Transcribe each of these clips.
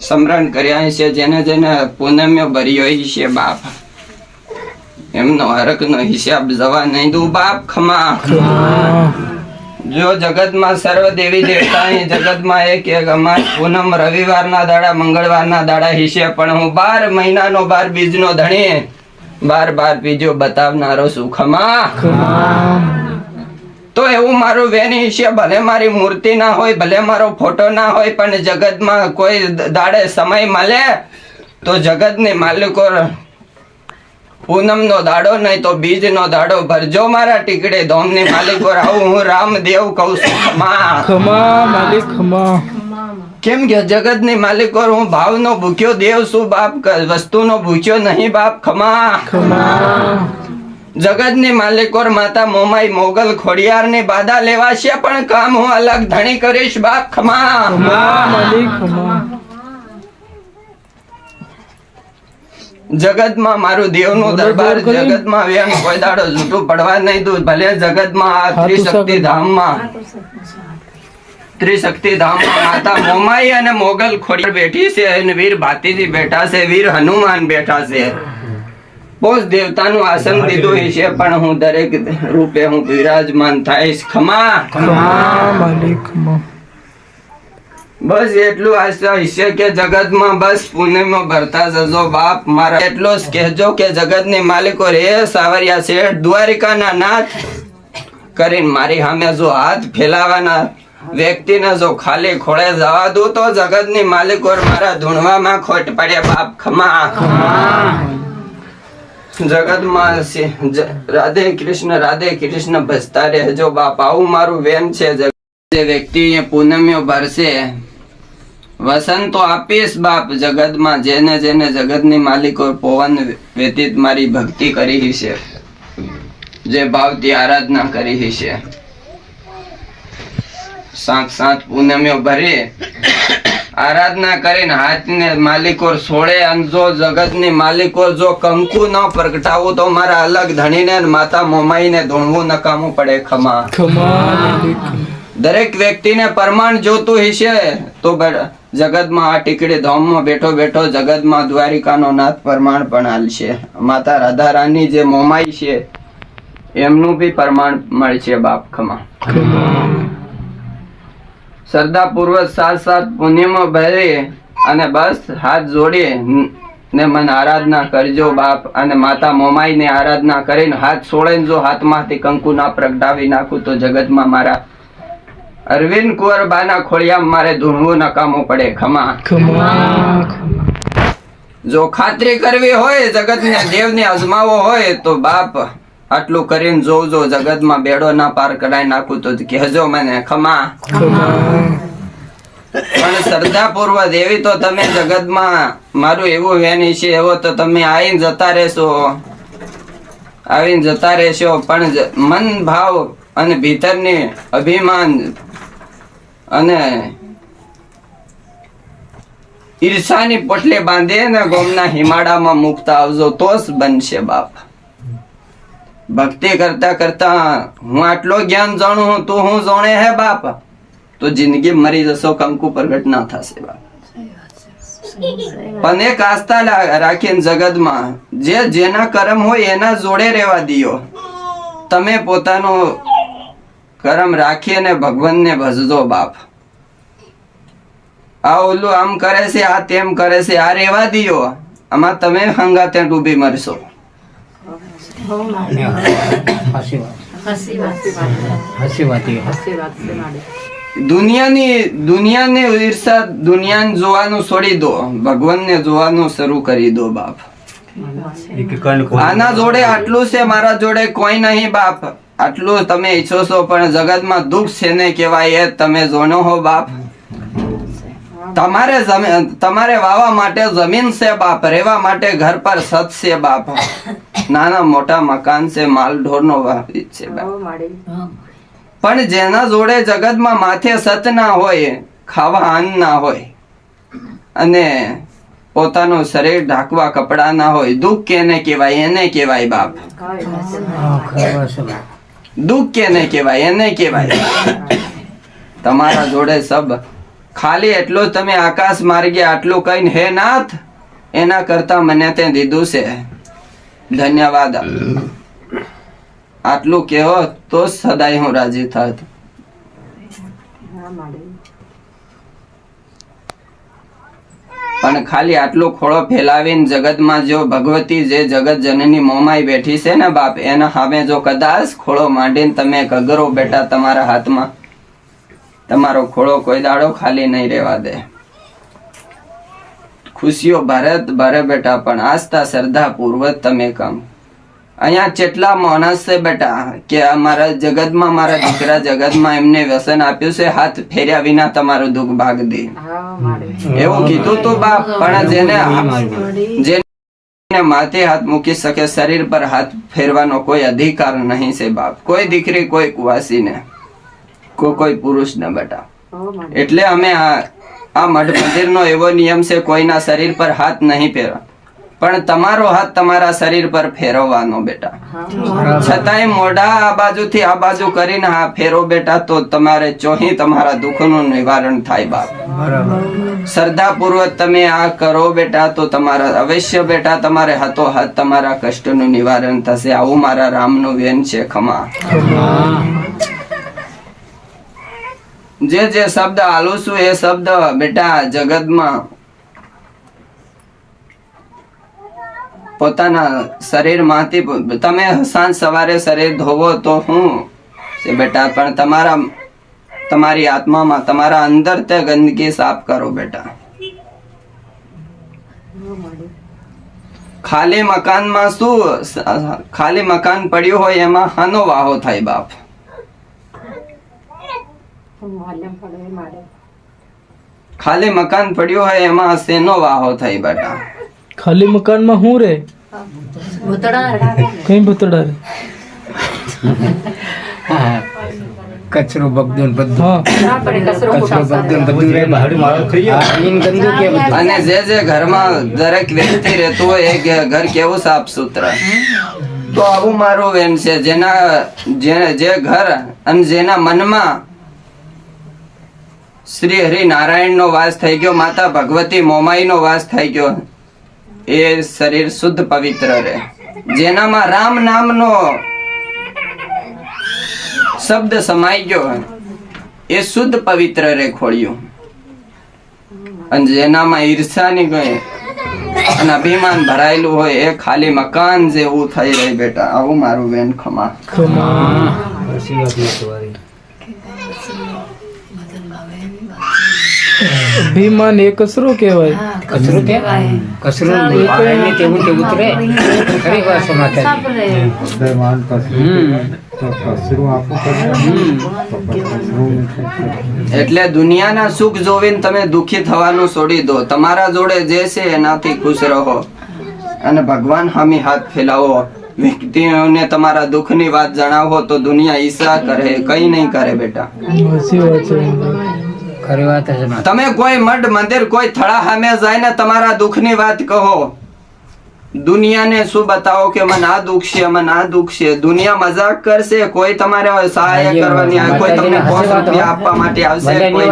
સમરણ કર્યા છે જેને જેને પૂનમ્ય ભર્યો છે બાપ. એમનો હરકનો હિસાબ જવા નહીં દઉં બાપ, ખમા. જો જગતમાં સર્વ દેવી દેવતા અહીં જગતમાં એક એક અમાર પૂનમ રવિવારના દાડા, મંગળવારના દાડા હિસે પણ હું બાર મહિનાનો બાર બીજનો ધણી. બાર બાર બીજો બતાવનારો સુખમા ખમા. એવું મારું વેની છે. ભલે મારી મૂર્તિ ના હોય ભલે મારો ફોટો ના હોય પણ જગતમાં કોઈ દાડે સમય મળે તો જગતની માલિકો પૂનમનો દાડો નહીં તો બીજનો દાડો ભરજો મારા ટીકડે. ધોમની માલિકો આવું હું રામદેવ કહું છું ખમા ખમા માલિક ખમા. કેમ કે જગતની માલિકો હું ભાવનો ભૂખ્યો દેવ છું બાપ વસ્તુ વસ્તુનો ભૂખ્યો નહીં બાપ? ખમા. ખમા. જગતની માલિકોર માતા મોમાઈ મોગલ ખોડિયારની બાદા લેવાશે પણ કામ હું અલગ ધણી કરીશ બાપ ખમા જગતમાં મારું દેવનું દરબાર જગતમાં વેણ કોઈ દાડો જૂઠું પડવા નહીં દઉં. ભલે જગતમાં આ ત્રિશક્તિ ધામમાં ત્રિશક્તિ ધામમાં માતા મોમાઈ અને મોગલ ખોડિયાર બેઠી છે અને વીર ભાતીજી બેઠા છે વીર હનુમાન બેઠા છે. બોસ દેવતાનું આસન દીધું છે પણ હું દરેક રૂપે હું વિરાજમાન થઈશ. ખમા. ખમા માલિક ખમા. બસ એટલું આશા છે કે જગતમાં બસ પુણ્યમાં ભરતા જજો બાપ મારા. એટલો જ કહેજો કે જગતની માલિકો રે સાવરિયા શેઠ દ્વારિકાના નાથ. કરીને મારી સામે જો હાથ ફેલાવાના વ્યક્તિને જો ખાલી ખોળે જવા દઉં તો જગતની માલિકો મારા ધૂણવામાં ખોટ પડે બાપ. ખમા. જગતમાં રાધે કૃષ્ણ રાધે કૃષ્ણ ભજતા રહેજો બાપ, આવું મારું વેન છે જે વ્યક્તિ પૂનમ્યો ભરશે. વસંતો આપીશ બાપ જગતમાં જેને જેને જગતની માલિકો પવન વ્યતીત મારી ભક્તિ કરી છે જે ભાવથી આરાધના કરી છે સાત સાત પૂનમ્યો ભરી. આરાધના કરીને હાથને માલિકો છોડે અને જો જગતની માલિકો જો કંકુ ન પ્રગટાવું તો મારા અલગ ધણીને માતા મોમાઈને ધોણવું નકામું પડે ખમા. દરેક વ્યક્તિને પ્રમાણ જોતું હશે તો જગતમાં આ ટીકડી ધોમમાં બેઠો બેઠો જગતમાં દ્વારિકાનો નાથ પ્રમાણ પણ હાલશે. માતા રાધા રાની જે મોમાઈ છે એમનું બી પરમાણ મળશે બાપ ખમા. શ્રદ્ધા પૂર્વક સાત સાત પુણ્યમાં ભરીએ અને બસ હાથ જોડીએ ને મને આરાધના કરજો બાપ અને માતા મોમાઈને આરાધના કરીને હાથ છોડીને જો હાથમાંથી કંકુ ના પ્રગટાવી નાખું તો જગતમાં મારા અરવિંદ કુંવર બાના ખોળિયા મારે ધૂણવું નકામું પડે ખમા. જો ખાતરી કરવી હોય જગતને દેવને અજમાવો હોય તો બાપ આટલું કરીને જોજો જગતમાં બેડો ના પાર કરાવી નાખું તો કહેજો મને ખમા. ખમા. પણ શ્રદ્ધા પૂર્વક એવી તો તમે જગતમાં મારું એવું વેની છે એવો તો તમે આવીને જતા રહેશો. આવીને જતા રહેશો પણ મન ભાવ અને ભીતરની અભિમાન અને ઈર્ષાની પોટલી બાંધી ને ગોમના હિમાડામાં મુકતા આવજો તો જ બનશે બાપ. ભક્તિ કરતા કરતા હું આટલો જ્ઞાન જાણું તું હું જાણે હે બાપ? તો જિંદગી મરી જશો, કંકુ પ્રગટ ના થશે બાપ. પણ એક આસ્થા રાખીને જગતમાં, જે જેના કર્મ હોય એના જોડે રહેવા દિયો. તમે પોતાનો કર્મ રાખીને ભગવાનને ભજજો બાપ. આ ઓલું આમ કરે છે, આ તેમ કરે છે, આ રેવા દિયો. આમાં તમે હંગાતે ડૂબી મરશો. દુનિયાની દુનિયાને ઈર્ષા દુનિયાને જોવાનું છોડી દો. ભગવાનને જોવાનું શરૂ કરી દો બાપ. આના જોડે આટલું છે મારા જોડે કોઈ નહીં બાપ. આટલું તમે ઈચ્છો છો પણ જગતમાં દુઃખ છે ને કેવાય એ તમે જોનો હો બાપ. તમારે તમારે વાવા માટે જમીન છે બાપ રહેવા માટે ઘર પર સત છે બાપ. નાના મોટા મકાન છે માલ ઢોર નો છે બાપ. પણ જેના જોડે જગતમાં માથે સત ના હોય ખાવા અન્ન ના હોય અને પોતાનું શરીર ઢાંકવા કપડા ના હોય દુઃખ કેને કહેવાય એને કહેવાય બાપ. દુઃખ કેને કહેવાય એને કહેવાય. તમારા જોડે સબ ખાલી એટલો તમે આકાશ માર્ગે આટલું કહીને હે નાથ, એના કરતા મને તે દીધું છે. ધન્યવાદ. આટલું કહેવો તો સદાય હું રાજી થાત. પણ ખાલી આટલો ખોળો ફેલાવીને જગતમાં જો ભગવતી જે જગત જનની મોમાઈ બેઠી છે ને બાપ, એના સામે જો કદાચ ખોળો માંડીને તમે કગરો બેટા તમારા હાથમાં તમારો ખોળો કોઈ દાડો ખાલી નહીં રહેવા દે. ખુશીઓ ભારત ભરે બેટા પણ આસ્થા શ્રદ્ધા પૂર્વક તમે કામ. અહીંયા જેટલા માણસ છે બેટા કે અમારા જગતમાં મારા દીકરા જગતમાં એમને વ્યસન આપ્યું છે હાથ ફેર્યા વિના તમારું દુઃખ ભાગ દે. એવું કીધું તું બાપ પણ જેને જેને માથે હાથ મૂકી શકે શરીર પર હાથ ફેરવાનો કોઈ અધિકાર નહીં છે બાપ. કોઈ દીકરી કોઈ કુવાસીને. કોઈ કોઈ પુરુષ ના બેટા. એટલે અમે આ મઢ મંદિર મંદિરનો એવો નિયમ છે કોઈના શરીર પર હાથ નહીં ફેરવા પણ તમારો હાથ તમારા શરીર પર ફેરવવાનો બેટા. છતાંય મોઢા આ બાજુથી આ બાજુ કરીને હા ફેરો બેટા તો તમારે ચોહી તમારા દુઃખનું નિવારણ થાય બાપ. શ્રદ્ધા પૂર્વક તમે આ કરો બેટા તો તમારા અવશ્ય બેટા તમારે હાથો હાથ તમારા કષ્ટનું નિવારણ થશે. આવું મારા રામનું વેન છે ખમા. જે જે શબ્દ આલું છું એ શબ્દ બેટા જગતમાં પોતાના શરીરમાંથી તમે સાંજ સવારે શરીર ધોવો તો હું? બેટા, પણ તમારા તમારી આત્મામાં, તમારા અંદર તે ગંદકી સાફ કરો બેટા. ખાલી મકાનમાં શું ખાલી મકાન પડ્યું હોય એમાં હાનો વાહો થાય બાપ હું માલ્યમ પડે માડે ખાલી મકાન પડ્યું હોય એમાં શેનો વાહો થાય બેટા? ખાલી મકાનમાં હું રે? કઈ ભૂતડા રે? કચરો બગદો બધું. કચરો રે. ગંદુ કે અને જે જે ઘરમાં દરેક વ્યક્તિ રહેતું હોય એ ઘર કેવું સાફ સુથરા તો આવું મારું વેન છે. જેના જે જે ઘર અને જેના મનમાં શ્રી હરિ નારાયણ નો વાસ થઈ ગયો, માતા ભગવતી મોમાઈ નો વાસ થઈ ગયો. એ શરીર શુદ્ધ પવિત્ર રહે. જેનામાં રામ નામનો શબ્દ સમાઈ ગયો, એ શુદ્ધ પવિત્ર રે ખોળ્યું. અને જેનામાં ઈર્ષાની ગઈ અને અભિમાન ભરાયેલું હોય, એ ખાલી મકાન જેવું થઈ રહી બેટા. આવું મારું બેન ખમા. ખમા. અભિમાન એ કસરો કહેવાય. કચરો કે કચરો તેવું તે ઉતરે ખરી વાત સમાચાર એટલે દુનિયાના સુખ જોવીને તમે દુખી થવાનું છોડી દો. તમારા જોડે જે છે એનાથી ખુશ રહો. અને ભગવાન હામી હાથ ફેલાવો. વ્યક્તિઓને તમારા દુઃખની વાત જણાવો તો દુનિયા ઈશા કરે. કઈ નહીં કરે બેટા. ખરી વાત છે તમે કોઈ મઢ મંદિર કોઈ થળા સામે જઈને તમારા દુઃખની વાત કહો. દુનિયાને શું બતાવો કે મને આ દુઃખ છે મને આ દુઃખ છે? દુનિયા મજાક કરશે કોઈ તમારે સહાય કરવાની કોઈ તમને પાંચ રૂપિયા આપવા માટે આવશે કોઈ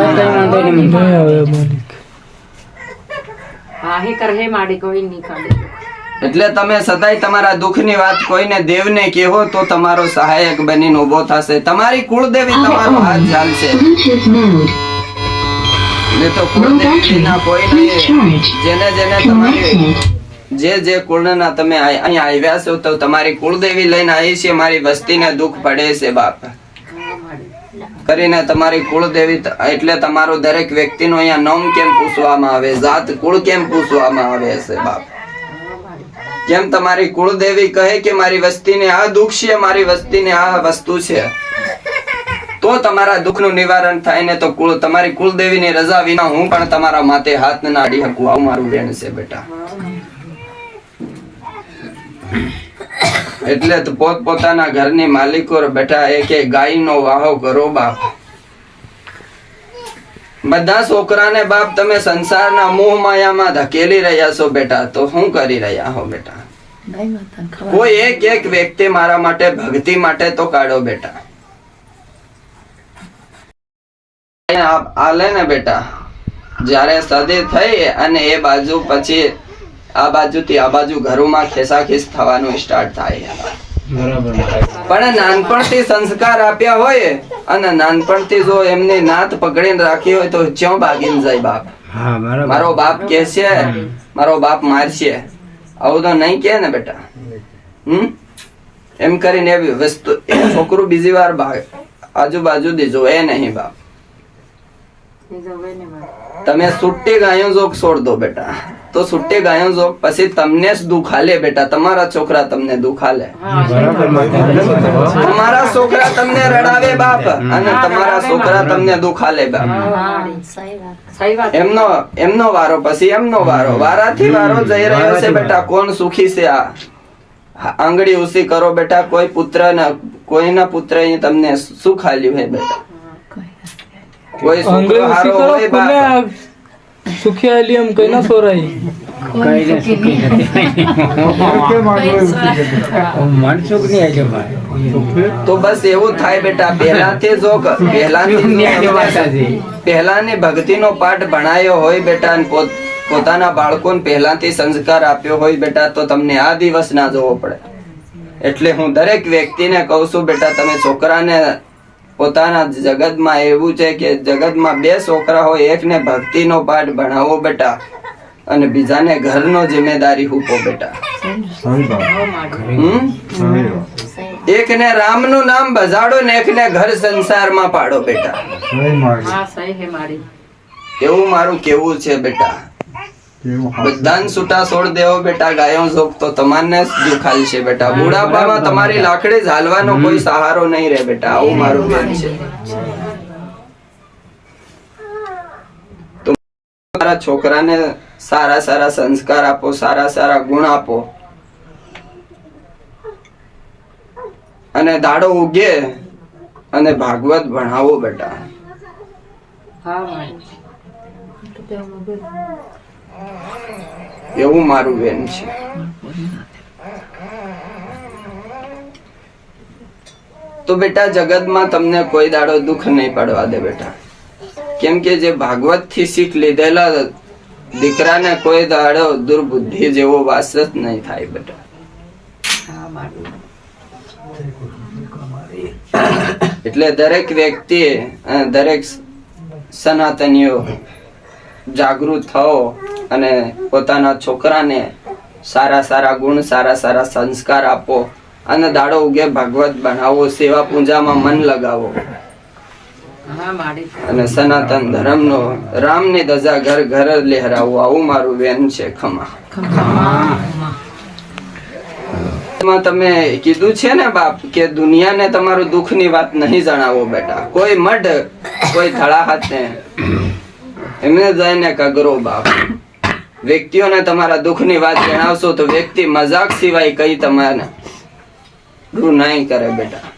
એટલે તમે સદાય તમારા દુઃખની વાત કોઈને દેવને કહો તો તમારો સહાયક બનીને ઊભો થશે. તમારી કુળદેવી તમારો હાથ ચાલશે. ને તો કુળદેવીના કોઈ જેને જેને તમારી જે જે કુળના તમે અહીંયા આવ્યા છો તો તમારી કુળદેવી લઈને આવી છે મારી વસ્તીને દુઃખ પડે છે બાપ. કરીને તમારી કુળદેવી એટલે તમારો દરેક વ્યક્તિનું અહીંયા નામ કેમ પૂછવામાં આવે જાત કુળ કેમ પૂછવામાં આવે છે બાપ? કેમ તમારી કુળદેવી કહે કે મારી વસ્તીને આ દુઃખ છે મારી વસ્તીને આ વસ્તુ છે? તો તમારા દુઃખનું નિવારણ થાય ને તો કુળ તમારી કુળદેવીની રજા વિના હું પણ તમારા માથે હાથ ના અડી શકું. આવું મારું વેણ છે બેટા. એટલે તો પોત પોતાના ઘરની માલિકો બેટા એક એક ગાયનો વાહો કરો બાપ. બધા છોકરાને બાપ તમે સંસારના મોહ માયામાં ધકેલી રહ્યા છો બેટા. તો શું કરી રહ્યા હો બેટા? કોઈ એક એક વ્યક્તિ મારા માટે ભક્તિ માટે તો કાઢો બેટા. આ- ને બેટા. જ્યારે સદી થઈ અને એ બાજુ પછી આ બાજુથી આ બાજુ ઘરોમાં ખેસાખીસ થવાનું સ્ટાર્ટ થાય. પણ નાનપણથી સંસ્કાર આપ્યા હોય અને નાનપણથી જો એમની નાત પકડીને રાખી હોય તો ચ્યો ભાગીને જાય બાપ. મારો બાપ કે છે મારો બાપ મારશે. આવું તો નહીં કે ને બેટા. હમ? એમ કરીને એવી વસ્તુ છોકરું બીજી વાર ભાગ આજુબાજુ દીજો એ નહીં બાપ. તમે સુટ્ટી ગાયો જોક છોડ દો બેટા. તો સુટ્ટી ગાયો જોક પછી તમને જ દુખાલે બેટા. તમારા છોકરા તમને દુઃખ હાલે. બરાબર માતાજી તમારા છોકરા તમને રડાવે બાપ અને તમારા છોકરા તમને દુખાલે બાપ. એમનો એમનો વારો પછી એમનો વારો. વારાથી વારો જઈ રહ્યો છે બેટા. કોણ સુખી છે આ? આંગળી ઉસી કરો બેટા. કોઈ પુત્ર ના કોઈના પુત્ર તમને સુખ આલ્યું હે બેટા કોઈ આંગળી છોકરો ઉસી હારો કરો હોય કોને બાપ આ સુખી આલી એમ કઈ ના સોરાઈ કઈ ને સુખી મન સુખ નહીં. આજે ભાઈ તો બસ એવું થાય બેટા પહેલાથી જો પહેલાથી. પહેલાની ભક્તિનો પાઠ ભણાયો હોય બેટા ને પોત- પોતાના બાળકોને પહેલાથી સંસ્કાર આપ્યો હોય બેટા તો તમને આ દિવસ ના જોવો પડે. એટલે હું દરેક વ્યક્તિને કહું છું બેટા તમે છોકરાને પોતાના જગતમાં એવું છે કે જગતમાં બે છોકરા હોય એકને ભક્તિનો પાઠ ભણાવો બેટા અને બીજાને ઘરનો જિમ્મેદારી હૂપો બેટા. હમ? એકને રામનું નામ બજાડો ને એકને ઘર સંસારમાં પાડો બેટા. હા સહી હે મારી. એવું મારું કેવું છે બેટા? બધાને છૂટા છોડ દેવો બેટા ગાયો શોખ તો તમારને જ દુખાલ છે બેટા. બુઢાપામાં તમારી લાકડી ઝાલવાનો કોઈ સહારો નહીં રહે બેટા આવું મારું માન છે. તમારા છોકરાને સારા સારા સંસ્કાર આપો સારા સારા ગુણ આપો. અને દાડો ઉગે અને ભાગવત ભણાવો બેટા. હા એવું મારું બેન છે. તો બેટા, જગતમાં તમને કોઈ દાડો દુઃખ નહીં પડવા દે બેટા. કેમ કે જે ભાગવતથી શીખ લીધેલા દીકરાને કોઈ દાડો દુર્બુદ્ધિ જેવો વાસ જ નહીં થાય બેટા. એટલે દરેક વ્યક્તિ દરેક સનાતનીઓ જાગૃત થવો અને પોતાના છોકરાને સારા સારા ગુણ સારા સારા સંસ્કાર આપો અને દાડો ઉગે ભાગવત બનાવો સેવા પૂજામાં મન લગાવો. અને સનાતન ધર્મનો રામની ધજા ઘર ઘર લહેરાવો. આવું મારું બેન છે ખમા. તમે કીધું છે ને બાપ કે દુનિયાને તમારું દુઃખની વાત નહીં જણાવો બેટા. કોઈ મઢ કોઈ ધળા હાથે એમને જઈને કગરો બાપ. વ્યક્તિઓને તમારા દુઃખની વાત જણાવશો તો વ્યક્તિ મજાક સિવાય કઈ તમારે નહીં કરે બેટા.